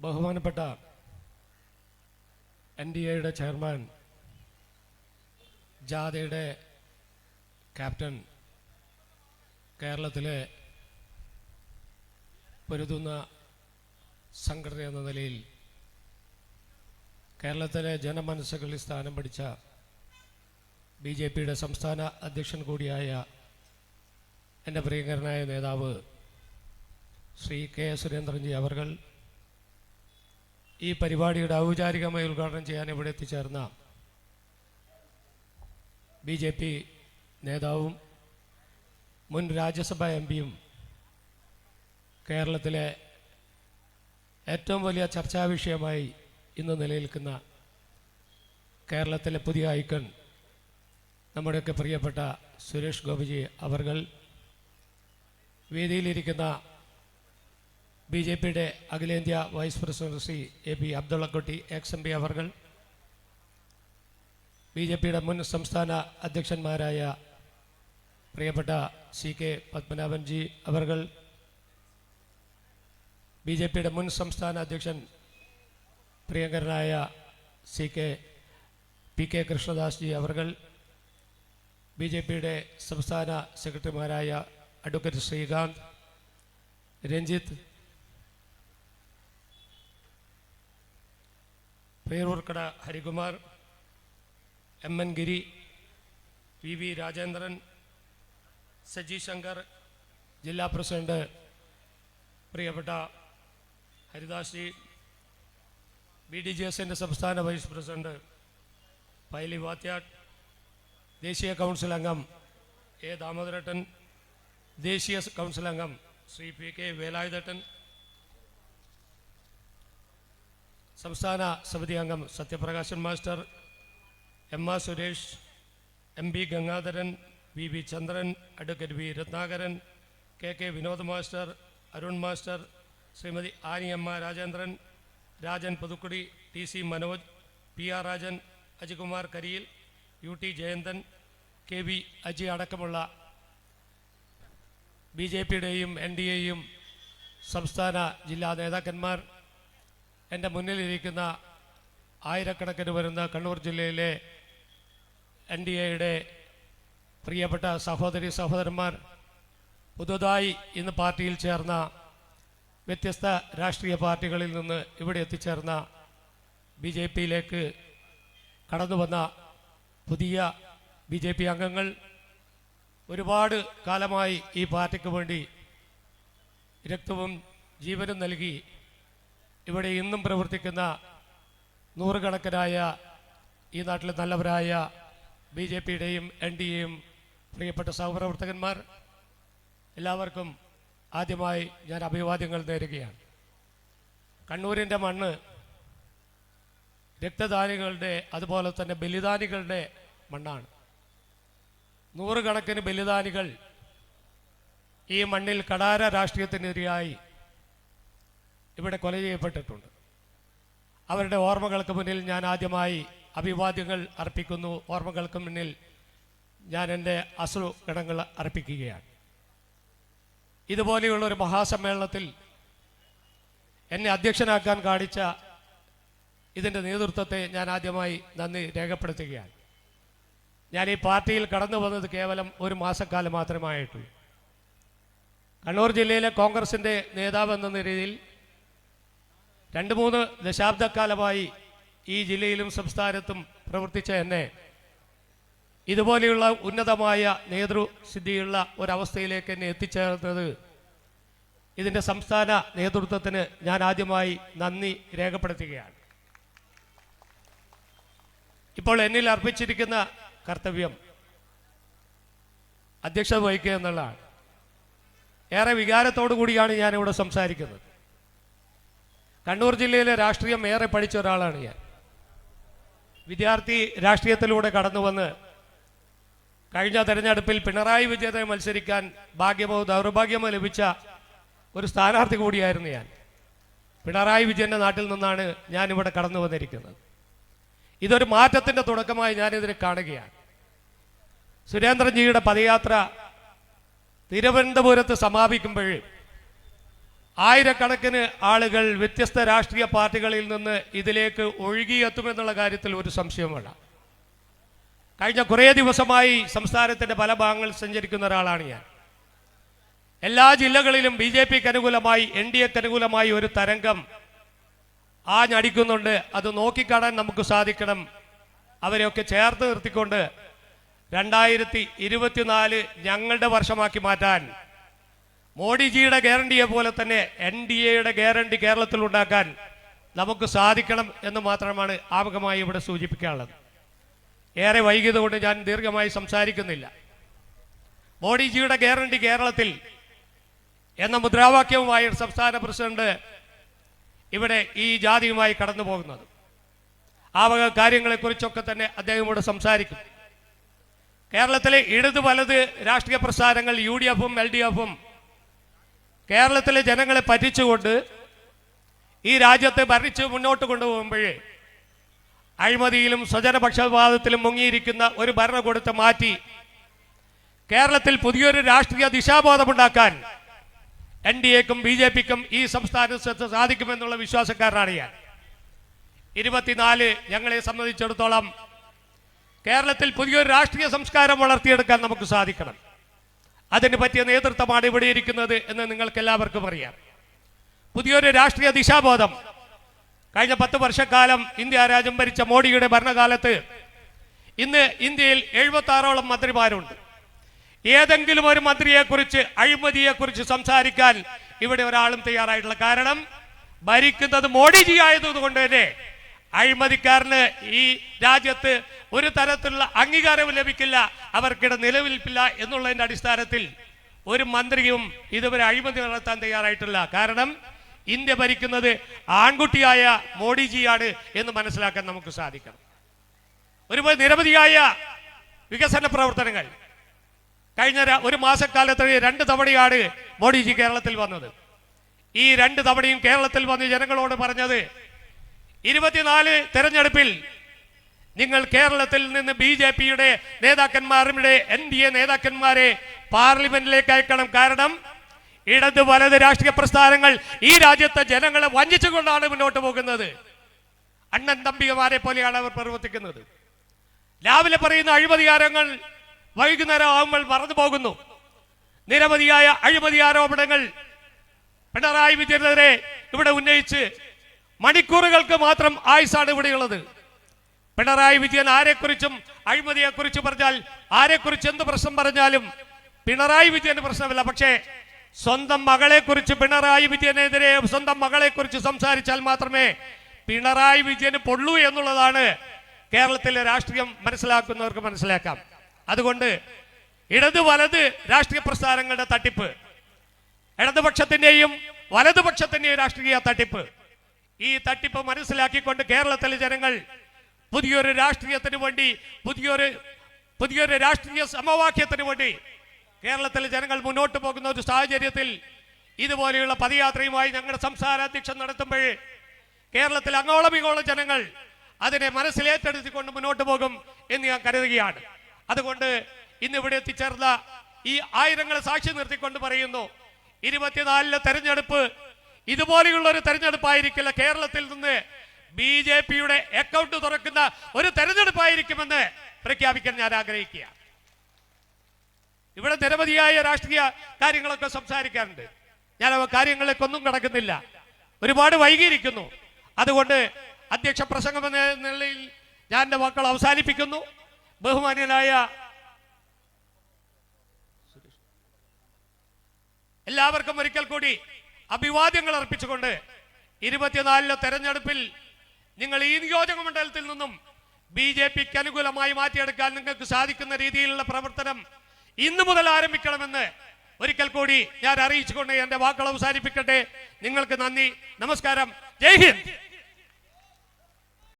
ബഹുമാനപ്പെട്ട N D എയുടെ chairman ജാഥയുടെ ക്യാപ്റ്റൻ കേരളത്തിലെ പൊരുതുന്ന സംഘടന എന്ന നിലയിൽ കേരളത്തിലെ ജനമനസ്സുകളിൽ സ്ഥാനം പിടിച്ച ബി ജെ പിയുടെ സംസ്ഥാന അധ്യക്ഷൻ കൂടിയായ എന്റെ പ്രിയങ്കരനായ നേതാവ് ശ്രീ കെ സുരേന്ദ്രൻജി അവർകൾ ഈ പരിപാടിയുടെ ഔപചാരികമായി ഉദ്ഘാടനം ചെയ്യാൻ ഇവിടെ എത്തിച്ചേർന്ന ബി ജെ പി നേതാവും മുൻ രാജ്യസഭ എം പിയും കേരളത്തിലെ ഏറ്റവും വലിയ ചർച്ചാ വിഷയമായി ഇന്ന് നിലനിൽക്കുന്ന കേരളത്തിലെ പുതിയ ഐക്കൺ നമ്മുടെയൊക്കെ പ്രിയപ്പെട്ട സുരേഷ് ഗോപിജി അവർ വേദിയിലിരിക്കുന്ന ബി ജെ പിയുടെ അഖിലേന്ത്യാ vice president Shri A P Abdullakutty ex M P our B J പിയുടെ മുൻ സംസ്ഥാന അധ്യക്ഷന്മാരായ പ്രിയപ്പെട്ട സി കെ പത്മനാഭൻജി അവർ ബി ജെ പിയുടെ മുൻ സംസ്ഥാന അധ്യക്ഷൻ പ്രിയങ്കരനായ C K P K Krishnadas ji അവർകൾ ബി ജെ പിയുടെ സംസ്ഥാന സെക്രട്ടറിമാരായ advocate Srikanth Ranjith Peroorkada Harikumar M N Giri P V Rajendran Saji Shankar ജില്ലാ പ്രസിഡന്റ് പ്രിയപ്പെട്ട Haridas ji B D J എസിന്റെ സംസ്ഥാന വൈസ് പ്രസിഡന്റ് പൈലി വാത്യാട്ട് ദേശീയ കൗൺസിൽ അംഗം എ ദാമോദരട്ടൻ ദേശീയ കൗൺസിൽ അംഗം ശ്രീ പി കെ വേലായുധട്ടൻ സംസ്ഥാന സമിതി അംഗം Sathyaprakashan master M R Suresh M P Gangadharan V V Chandran advocate V Ratnakaran K K Vinod master Arun master Srimathi Aniyamma Rajendran Rajan Puthukkudi T C Manoj P R Rajan Ajikumar Kariyil U T Jayanthan K V Aji അടക്കമുള്ള B J പിയുടെയും N D എയും സംസ്ഥാന ജില്ലാ നേതാക്കന്മാർ എന്റെ മുന്നിലിരിക്കുന്ന ആയിരക്കണക്കിന് വരുന്ന കണ്ണൂർ ജില്ലയിലെ എൻ ഡി എയുടെ പ്രിയപ്പെട്ട സഹോദരി സഹോദരന്മാർ പുതുതായി ഇന്ന് പാർട്ടിയിൽ ചേർന്ന വ്യത്യസ്ത രാഷ്ട്രീയ പാർട്ടികളിൽ നിന്ന് ഇവിടെ എത്തിച്ചേർന്ന ബി ജെ പിയിലേക്ക് കടന്നു വന്ന പുതിയ ബി ജെ പി അംഗങ്ങൾ ഒരുപാട് കാലമായി ഈ പാർട്ടിക്ക് വേണ്ടി രക്തവും ജീവനും നൽകി ഇവിടെ ഇന്നും പ്രവർത്തിക്കുന്ന നൂറുകണക്കിനായ ഈ നാട്ടിലെ നല്ലവരായ ബി ജെ പിയുടെയും എൻ ഡി എയും പ്രിയപ്പെട്ട സഹപ്രവർത്തകന്മാർ എല്ലാവർക്കും ആദ്യമായി ഞാൻ അഭിവാദ്യങ്ങൾ നേരുകയാണ്. കണ്ണൂരിന്റെ മണ്ണ് രക്തദാനികളുടെ അതുപോലെ തന്നെ ബലിദാനികളുടെ മണ്ണാണ്. നൂറുകണക്കിന് ബലിദാനികൾ ഈ മണ്ണിൽ കടാര രാഷ്ട്രീയത്തിനെതിരായി ഇവിടെ കൊല ചെയ്യപ്പെട്ടിട്ടുണ്ട്. അവരുടെ ഓർമ്മകൾക്ക് മുന്നിൽ ഞാൻ ആദ്യമായി അഭിവാദ്യങ്ങൾ അർപ്പിക്കുന്നു. ഓർമ്മകൾക്ക് മുന്നിൽ ഞാൻ എന്റെ അശ്രു ഗണങ്ങൾ അർപ്പിക്കുകയാണ്. ഇതുപോലെയുള്ള ഒരു മഹാസമ്മേളനത്തിൽ എന്നെ അധ്യക്ഷനാക്കാൻ കാണിച്ച ഇതിന്റെ നേതൃത്വത്തെ ഞാൻ ആദ്യമായി നന്ദി രേഖപ്പെടുത്തുകയാണ്. ഞാൻ ഈ പാർട്ടിയിൽ കടന്നു വന്നത് കേവലം ഒരു മാസക്കാലം മാത്രമായിട്ടുള്ളൂ. കണ്ണൂർ ജില്ലയിലെ കോൺഗ്രസിന്റെ നേതാവ് എന്ന നിലയിൽ രണ്ട് മൂന്ന് ദശാബ്ദക്കാലമായി ഈ ജില്ലയിലും സംസ്ഥാനത്തും പ്രവർത്തിച്ച എന്നെ ഇതുപോലെയുള്ള ഉന്നതമായ നേതൃസിദ്ധിയുള്ള ഒരവസ്ഥയിലേക്ക് എന്നെ എത്തിച്ചേർന്നത് ഇതിന്റെ സംസ്ഥാന നേതൃത്വത്തിന് ഞാൻ ആദ്യമായി നന്ദി രേഖപ്പെടുത്തുകയാണ്. ഇപ്പോൾ എന്നിൽ അർപ്പിച്ചിരിക്കുന്ന കർത്തവ്യം അധ്യക്ഷത വഹിക്കുക എന്നുള്ളതാണ്. ഏറെ വികാരത്തോടു കൂടിയാണ് ഞാനിവിടെ സംസാരിക്കുന്നത്. കണ്ണൂർ ജില്ലയിലെ രാഷ്ട്രീയം ഏറെ പഠിച്ച ഒരാളാണ് ഞാൻ. വിദ്യാർത്ഥി രാഷ്ട്രീയത്തിലൂടെ കടന്നു വന്ന് കഴിഞ്ഞ തെരഞ്ഞെടുപ്പിൽ പിണറായി വിജയനെ മത്സരിക്കാൻ ഭാഗ്യമോ ദൗർഭാഗ്യമോ ലഭിച്ച ഒരു സ്ഥാനാർത്ഥി കൂടിയായിരുന്നു ഞാൻ. പിണറായി വിജയന്റെ നാട്ടിൽ നിന്നാണ് ഞാൻ ഇവിടെ കടന്നു വന്നിരിക്കുന്നത് ഇതൊരു മാറ്റത്തിന്റെ തുടക്കമായി ഞാനിതിനെ കാണുകയാണ്. സുരേന്ദ്രൻജിയുടെ പദയാത്ര തിരുവനന്തപുരത്ത് സമാപിക്കുമ്പോൾ ആയിരക്കണക്കിന് ആളുകൾ വ്യത്യസ്ത രാഷ്ട്രീയ പാർട്ടികളിൽ നിന്ന് ഇതിലേക്ക് ഒഴുകിയെത്തുമെന്നുള്ള കാര്യത്തിൽ ഒരു സംശയം കഴിഞ്ഞ കുറേ ദിവസമായി സംസ്ഥാനത്തിന്റെ പല ഭാഗങ്ങളിൽ സഞ്ചരിക്കുന്ന ഒരാളാണ് ഞാൻ. എല്ലാ ജില്ലകളിലും ബി ജെ പിക്ക് അനുകൂലമായി എൻ ഡി എക്ക് അനുകൂലമായി ഒരു തരംഗം ആഞ്ഞടിക്കുന്നുണ്ട് അത് നോക്കിക്കാണാൻ നമുക്ക് സാധിക്കണം. അവരെയൊക്കെ ചേർത്ത് നിർത്തിക്കൊണ്ട് രണ്ടായിരത്തി ഇരുപത്തിനാല് ഞങ്ങളുടെ വർഷമാക്കി മാറ്റാൻ മോഡിജിയുടെ ഗ്യാരണ്ടിയെ പോലെ തന്നെ എൻ ഡി എയുടെ ഗ്യാരണ്ടി കേരളത്തിൽ ഉണ്ടാക്കാൻ നമുക്ക് സാധിക്കണം എന്ന് മാത്രമാണ് ആമുഖമായി ഇവിടെ സൂചിപ്പിക്കാനുള്ളത്. ഏറെ വൈകിയതുകൊണ്ട് ഞാൻ ദീർഘമായി സംസാരിക്കുന്നില്ല. മോഡിജിയുടെ ഗ്യാരണ്ടി കേരളത്തിൽ എന്ന മുദ്രാവാക്യവുമായി സംസ്ഥാന പ്രസിഡന്റ് ഇവിടെ ഈ ജാതിയുമായി കടന്നു പോകുന്നത് ആ വക കാര്യങ്ങളെക്കുറിച്ചൊക്കെ തന്നെ അദ്ദേഹം ഇവിടെ സംസാരിക്കും. കേരളത്തിലെ ഇടത് വലത് രാഷ്ട്രീയ പ്രസ്ഥാനങ്ങൾ യു ഡി എഫും എൽ ഡി എഫും കേരളത്തിലെ ജനങ്ങളെ പറ്റിച്ചുകൊണ്ട് ഈ രാജ്യത്തെ ഭരിച്ച് മുന്നോട്ട് കൊണ്ടുപോകുമ്പോഴേ അഴിമതിയിലും സ്വജനപക്ഷപാതത്തിലും മുങ്ങിയിരിക്കുന്ന ഒരു ഭരണകൂടത്തെ മാറ്റി കേരളത്തിൽ പുതിയൊരു രാഷ്ട്രീയ ദിശാബോധമുണ്ടാക്കാൻ എൻ ഡി എക്കും ബി ജെ പിക്കും ഈ സംസ്ഥാനത്ത് സാധിക്കുമെന്നുള്ള വിശ്വാസക്കാരനാണ് ഞാൻ. ഇരുപത്തിനാല് ഞങ്ങളെ സംബന്ധിച്ചിടത്തോളം കേരളത്തിൽ പുതിയൊരു രാഷ്ട്രീയ സംസ്കാരം വളർത്തിയെടുക്കാൻ നമുക്ക് സാധിക്കണം. അതിന് പറ്റിയ നേതൃത്വമാണ് ഇവിടെ ഇരിക്കുന്നത് എന്ന് നിങ്ങൾക്ക് എല്ലാവർക്കും അറിയാം. പുതിയൊരു രാഷ്ട്രീയ ദിശാബോധം. കഴിഞ്ഞ പത്ത് വർഷക്കാലം ഇന്ത്യ രാജ്യം ഭരിച്ച മോഡിയുടെ ഭരണകാലത്ത് ഇന്ന് ഇന്ത്യയിൽ എഴുപത്തി ആറോളം മന്ത്രിമാരുണ്ട്. ഏതെങ്കിലും ഒരു മന്ത്രിയെക്കുറിച്ച് അഴിമതിയെക്കുറിച്ച് സംസാരിക്കാൻ ഇവിടെ ഒരാളും തയ്യാറായിട്ടുള്ള കാരണം ഭരിക്കുന്നത് മോഡിജി ആയതുകൊണ്ട് തന്നെ അഴിമതിക്കാരന് ഈ രാജ്യത്ത് ഒരു തരത്തിലുള്ള അംഗീകാരവും ലഭിക്കില്ല. അവർക്കിടെ നിലവിൽപ്പില്ല എന്നുള്ളതിന്റെ അടിസ്ഥാനത്തിൽ ഒരു മന്ത്രിയും ഇതുവരെ അഴിമതി നടത്താൻ തയ്യാറായിട്ടില്ല. കാരണം ഇന്ത്യ ഭരിക്കുന്നത് ആൺകുട്ടിയായ മോഡിജിയാണ് എന്ന് മനസ്സിലാക്കാൻ നമുക്ക് സാധിക്കണം. ഒരുപോലെ നിരവധിയായ വികസന പ്രവർത്തനങ്ങൾ. കഴിഞ്ഞ ഒരു മാസക്കാലത്ത് രണ്ട് തവണയാണ് മോഡിജി കേരളത്തിൽ വന്നത്. ഈ രണ്ട് തവണയും കേരളത്തിൽ വന്ന് ജനങ്ങളോട് പറഞ്ഞത് ഇരുപത്തിനാല് തെരഞ്ഞെടുപ്പിൽ നിങ്ങൾ കേരളത്തിൽ നിന്ന് ബി ജെ പിയുടെ നേതാക്കന്മാരുടെ എൻ ഡി എ നേതാക്കന്മാരെ പാർലമെന്റിലേക്ക് അയക്കണം കാരണം ഇടത് വലത് രാഷ്ട്രീയ പ്രസ്ഥാനങ്ങൾ ഈ രാജ്യത്തെ ജനങ്ങളെ വഞ്ചിച്ചുകൊണ്ടാണ് മുന്നോട്ട് പോകുന്നത്. അണ്ണൻ തമ്പികമാരെ പോലെയാണ് അവർ പ്രവർത്തിക്കുന്നത്. രാവിലെ പറയുന്ന അഴിമതികാരങ്ങൾ വൈകുന്നേരം ആകുമ്പോൾ മറന്നു പോകുന്നു. നിരവധിയായ അഴിമതി ആരോപണങ്ങൾ പിണറായി വിജയനെതിരെ ഇവിടെ ഉന്നയിച്ച് മണിക്കൂറുകൾക്ക് മാത്രം ആയുസാണ് ഇവിടെയുള്ളത്. പിണറായി വിജയൻ ആരെക്കുറിച്ചും അഴിമതിയെക്കുറിച്ച് പറഞ്ഞാൽ ആരെക്കുറിച്ച് എന്ത് പ്രശ്നം പറഞ്ഞാലും പിണറായി വിജയന് പ്രശ്നമില്ല. പക്ഷേ സ്വന്തം മകളെക്കുറിച്ച് പിണറായി വിജയനെതിരെ സ്വന്തം മകളെക്കുറിച്ച് സംസാരിച്ചാൽ മാത്രമേ പിണറായി വിജയന് പൊള്ളൂ എന്നുള്ളതാണ് കേരളത്തിലെ രാഷ്ട്രീയം മനസ്സിലാക്കുന്നവർക്ക് മനസ്സിലാക്കാം. അതുകൊണ്ട് ഇടത് വലത് രാഷ്ട്രീയ പ്രസ്ഥാനങ്ങളുടെ തട്ടിപ്പ് ഇടതുപക്ഷത്തിന്റെയും വലതുപക്ഷത്തിന്റെയും രാഷ്ട്രീയ തട്ടിപ്പ് ഈ തട്ടിപ്പ് മനസ്സിലാക്കിക്കൊണ്ട് കേരളത്തിലെ ജനങ്ങൾ പുതിയൊരു രാഷ്ട്രീയത്തിന് വേണ്ടി പുതിയൊരു പുതിയൊരു രാഷ്ട്രീയ സമവാക്യത്തിന് വേണ്ടി കേരളത്തിലെ ജനങ്ങൾ മുന്നോട്ട് പോകുന്ന ഒരു സാഹചര്യത്തിൽ ഇതുപോലെയുള്ള പദയാത്രയുമായി ഞങ്ങളുടെ സംസ്ഥാന അധ്യക്ഷൻ നടത്തുമ്പോൾ കേരളത്തിൽ അങ്ങോളം ഇങ്ങോളം ജനങ്ങൾ അതിനെ മനസ്സിലേറ്റെടുത്തിക്കൊണ്ട് മുന്നോട്ട് പോകും എന്ന് ഞാൻ കരുതുകയാണ്. അതുകൊണ്ട് ഇന്ന് ഇവിടെ എത്തിച്ചേർന്ന ഈ ആയിരങ്ങളെ സാക്ഷി നിർത്തിക്കൊണ്ട് പറയുന്നു ഇരുപത്തിനാലിലെ തെരഞ്ഞെടുപ്പ് ഇതുപോലെയുള്ള ഒരു തെരഞ്ഞെടുപ്പായിരിക്കില്ല കേരളത്തിൽ നിന്ന് ബി ജെ പിയുടെ അക്കൗണ്ട് തുറക്കുന്ന ഒരു തെരഞ്ഞെടുപ്പായിരിക്കുമെന്ന് പ്രഖ്യാപിക്കാൻ ഞാൻ ആഗ്രഹിക്കുക. ഇവിടെ നിരവധിയായ രാഷ്ട്രീയ കാര്യങ്ങളൊക്കെ സംസാരിക്കാറുണ്ട്. ഞാൻ അവ കാര്യങ്ങളിലേക്കൊന്നും കടക്കുന്നില്ല. ഒരുപാട് വൈകിയിരിക്കുന്നു. അതുകൊണ്ട് അധ്യക്ഷ പ്രസംഗം എന്ന നിലയിൽ ഞാൻ എന്റെ വാക്കുകൾ അവസാനിപ്പിക്കുന്നു. ബഹുമാന്യനായ എല്ലാവർക്കും ഒരിക്കൽ കൂടി അഭിവാദ്യങ്ങൾ അർപ്പിച്ചുകൊണ്ട് ഇരുപത്തിനാലിലെ തെരഞ്ഞെടുപ്പിൽ നിങ്ങൾ ഈ നിയോജക മണ്ഡലത്തിൽ നിന്നും ബി ജെ പിക്ക് അനുകൂലമായി മാറ്റിയെടുക്കാൻ നിങ്ങൾക്ക് സാധിക്കുന്ന രീതിയിലുള്ള പ്രവർത്തനം ഇന്നു മുതൽ ആരംഭിക്കണമെന്ന് ഒരിക്കൽ കൂടി ഞാൻ അറിയിച്ചുകൊണ്ട് എന്റെ വാക്കുകൾ അവസാനിപ്പിക്കട്ടെ. നിങ്ങൾക്ക് നന്ദി. നമസ്കാരം. ജയ് ഹിന്ദ്.